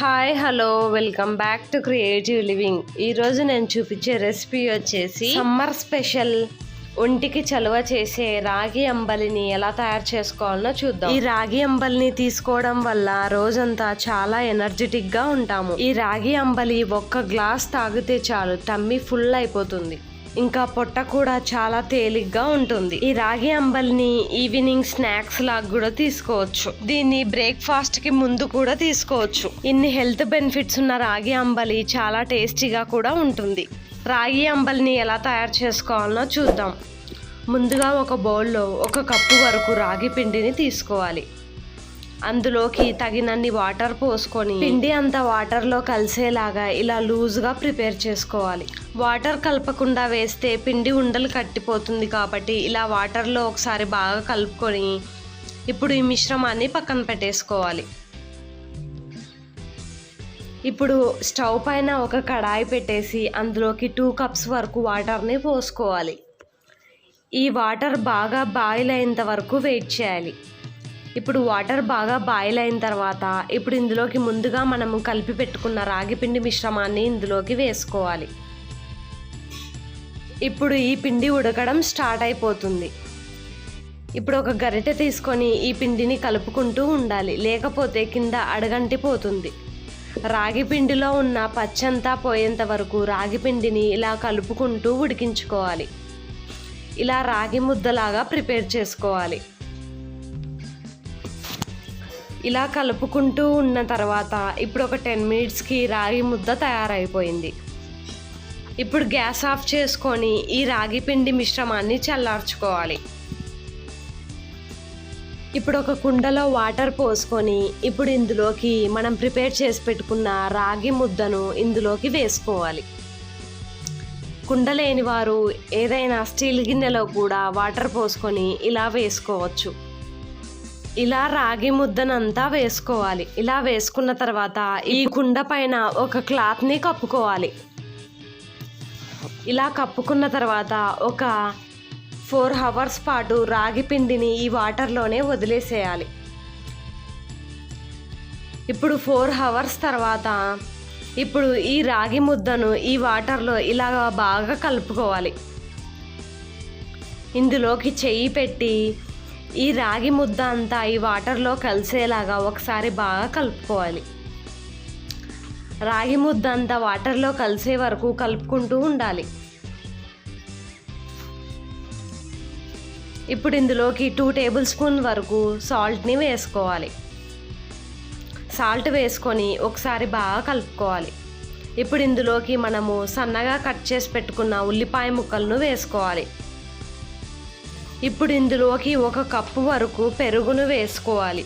Hi hello welcome back to creative living. ఈరోజు నేను చూపించే రెసిపీ వచ్చేసి సమ్మర్ స్పెషల్ ఒంటికి చలువ చేసే రాగి అంబలిని ఎలా తయారు చేసుకోవాలో చూద్దాం. ఈ రాగి అంబలిని తీసుకోవడం వల్ల రోజంతా చాలా ఎనర్జెటిక్గా ఉంటాము. ఈ రాగి అంబలి ఒక్క గ్లాస్ తాగితే చాలు టమ్మీ ఫుల్ అయిపోతుంది. ఇంకా పొట్ట కూడా చాలా తేలిగ్గా ఉంటుంది. ఈ రాగి అంబలిని ఈవినింగ్ స్నాక్స్ లాగా కూడా తీసుకోవచ్చు. దీన్ని బ్రేక్ఫాస్ట్కి ముందు కూడా తీసుకోవచ్చు. ఇన్ని హెల్త్ బెనిఫిట్స్ ఉన్న రాగి అంబలి చాలా టేస్టీగా కూడా ఉంటుంది. రాగి అంబలిని ఎలా తయారు చేసుకోవాలనో చూద్దాం. ముందుగా ఒక బౌల్లో ఒక కప్పు వరకు రాగి పిండిని తీసుకోవాలి. అందులోకి తగినన్ని వాటర్ పోసుకొని పిండి అంతా వాటర్లో కలిసేలాగా ఇలా లూజ్గా ప్రిపేర్ చేసుకోవాలి. వాటర్ కలపకుండా వేస్తే పిండి ఉండలు కట్టిపోతుంది కాబట్టి ఇలా వాటర్లో ఒకసారి బాగా కలుపుకొని ఇప్పుడు ఈ మిశ్రమాన్ని పక్కన పెట్టేసుకోవాలి. ఇప్పుడు స్టవ్ పైన ఒక కడాయి పెట్టేసి అందులోకి టూ కప్స్ వరకు వాటర్ని పోసుకోవాలి. ఈ వాటర్ బాగా బాయిల్ అయ్యేంత వరకు వెయిట్ చేయాలి. ఇప్పుడు వాటర్ బాగా బాయిల్ అయిన తర్వాత ఇప్పుడు ఇందులోకి ముందుగా మనము కలిపి పెట్టుకున్న రాగి పిండి మిశ్రమాన్ని ఇందులోకి వేసుకోవాలి. ఇప్పుడు ఈ పిండి ఉడకడం స్టార్ట్ అయిపోతుంది. ఇప్పుడు ఒక గరిటె తీసుకొని ఈ పిండిని కలుపుకుంటూ ఉండాలి. లేకపోతే కింద అడగంటిపోతుంది. రాగి పిండిలో ఉన్న పచ్చంతా పోయేంత వరకు రాగి పిండిని ఇలా కలుపుకుంటూ ఉడికించుకోవాలి. ఇలా రాగి ముద్దలాగా ప్రిపేర్ చేసుకోవాలి. ఇలా కలుపుకుంటూ ఉన్న తర్వాత ఇప్పుడు ఒక టెన్ మినిట్స్కి రాగి ముద్ద తయారైపోయింది. ఇప్పుడు గ్యాస్ ఆఫ్ చేసుకొని ఈ రాగి పిండి మిశ్రమాన్ని చల్లార్చుకోవాలి. ఇప్పుడు ఒక కుండలో వాటర్ పోసుకొని ఇప్పుడు ఇందులోకి మనం ప్రిపేర్ చేసి పెట్టుకున్న రాగి ముద్దను ఇందులోకి వేసుకోవాలి. కుండ లేని వారు ఏదైనా స్టీల్ గిన్నెలో కూడా వాటర్ పోసుకొని ఇలా వేసుకోవచ్చు. ఇలా రాగి ముద్దనంతా వేసుకోవాలి. ఇలా వేసుకున్న తర్వాత ఈ కుండ పైన ఒక క్లాత్ని కప్పుకోవాలి. ఇలా కప్పుకున్న తర్వాత ఒక ఫోర్ అవర్స్ పాటు రాగి పిండిని ఈ వాటర్లోనే వదిలేసేయాలి. ఇప్పుడు ఫోర్ అవర్స్ తర్వాత ఇప్పుడు ఈ రాగి ముద్దను ఈ వాటర్లో ఇలా బాగా కలుపుకోవాలి. ఇందులోకి చెయ్యి పెట్టి ఈ రాగి ముద్ద అంతా ఈ వాటర్లో కలిసేలాగా ఒకసారి బాగా కలుపుకోవాలి. రాగి ముద్ద అంతా వాటర్లో కలిసే వరకు కలుపుకుంటూ ఉండాలి. ఇప్పుడు ఇందులోకి టూ టేబుల్ స్పూన్ వరకు సాల్ట్ని వేసుకోవాలి. సాల్ట్ వేసుకొని ఒకసారి బాగా కలుపుకోవాలి. ఇప్పుడు ఇందులోకి మనము సన్నగా కట్ చేసి పెట్టుకున్న ఉల్లిపాయ ముక్కలను వేసుకోవాలి. ఇప్పుడు ఇందులోకి ఒక కప్పు వరకు పెరుగును వేసుకోవాలి.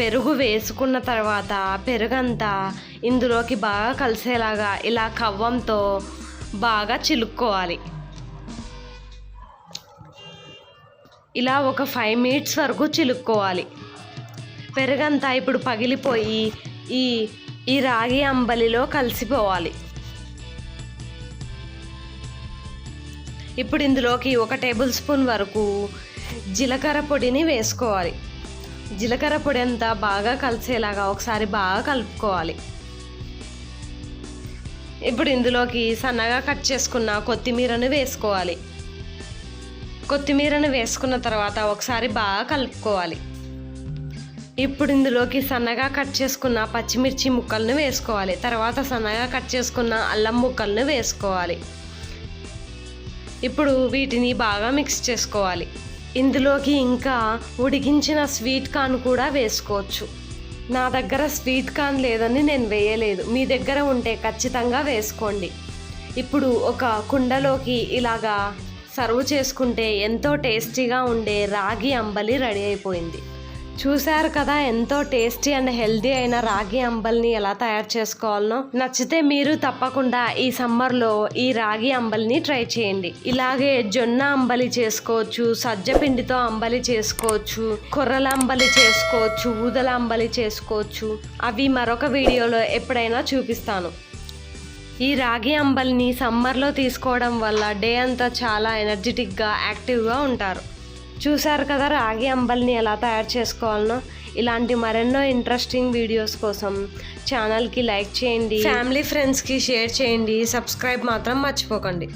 పెరుగు వేసుకున్న తర్వాత పెరుగంతా ఇందులోకి బాగా కలిసేలాగా ఇలా కవ్వంతో బాగా చిలుక్కోవాలి. ఇలా ఒక ఫైవ్ మినిట్స్ వరకు చిలుక్కోవాలి. పెరుగంతా ఇప్పుడు పగిలిపోయి ఈ ఈ రాగి అంబలిలో కలిసిపోవాలి. ఇప్పుడు ఇందులోకి ఒక టేబుల్ స్పూన్ వరకు జీలకర్ర పొడిని వేసుకోవాలి. జీలకర్ర పొడి అంతా బాగా కలిసేలాగా ఒకసారి బాగా కలుపుకోవాలి. ఇప్పుడు ఇందులోకి సన్నగా కట్ చేసుకున్న కొత్తిమీరను వేసుకోవాలి. కొత్తిమీరను వేసుకున్న తర్వాత ఒకసారి బాగా కలుపుకోవాలి. ఇప్పుడు ఇందులోకి సన్నగా కట్ చేసుకున్న పచ్చిమిర్చి ముక్కలను వేసుకోవాలి. తర్వాత సన్నగా కట్ చేసుకున్న అల్లం ముక్కలను వేసుకోవాలి. ఇప్పుడు వీటిని బాగా మిక్స్ చేసుకోవాలి. ఇందులోకి ఇంకా ఉడికించిన స్వీట్ కార్న్ కూడా వేసుకోవచ్చు. నా దగ్గర స్వీట్ కార్న్ లేదని నేను వేయలేదు. మీ దగ్గర ఉంటే ఖచ్చితంగా వేసుకోండి. ఇప్పుడు ఒక కుండలోకి ఇలాగా సర్వ్ చేసుకుంటే ఎంతో టేస్టీగా ఉండే రాగి అంబలి రెడీ అయిపోయింది. చూశారు కదా ఎంతో టేస్టీ అండ్ హెల్దీ అయిన రాగి అంబల్ని ఎలా తయారు చేసుకోవాలనో. నచ్చితే మీరు తప్పకుండా ఈ సమ్మర్లో ఈ రాగి అంబలిని ట్రై చేయండి. ఇలాగే జొన్న అంబలి చేసుకోవచ్చు సజ్జ పిండితో అంబలి చేసుకోవచ్చు కొర్రల అంబలి చేసుకోవచ్చు ఊదల అంబలి చేసుకోవచ్చు. అవి మరొక వీడియోలో ఎప్పుడైనా చూపిస్తాను. ఈ రాగి అంబలిని సమ్మర్లో తీసుకోవడం వల్ల డే అంతా చాలా ఎనర్జెటిక్గా యాక్టివ్గా ఉంటారు. చూశారు కదా రాగి అంబలిని ఎలా తయారు చేసుకోవాలనో? ఇలాంటి మరెన్నో ఇంట్రెస్టింగ్ వీడియోస్ కోసం ఛానల్కి లైక్ చేయండి. ఫ్యామిలీ ఫ్రెండ్స్కి షేర్ చేయండి. సబ్స్క్రైబ్ మాత్రం మర్చిపోకండి.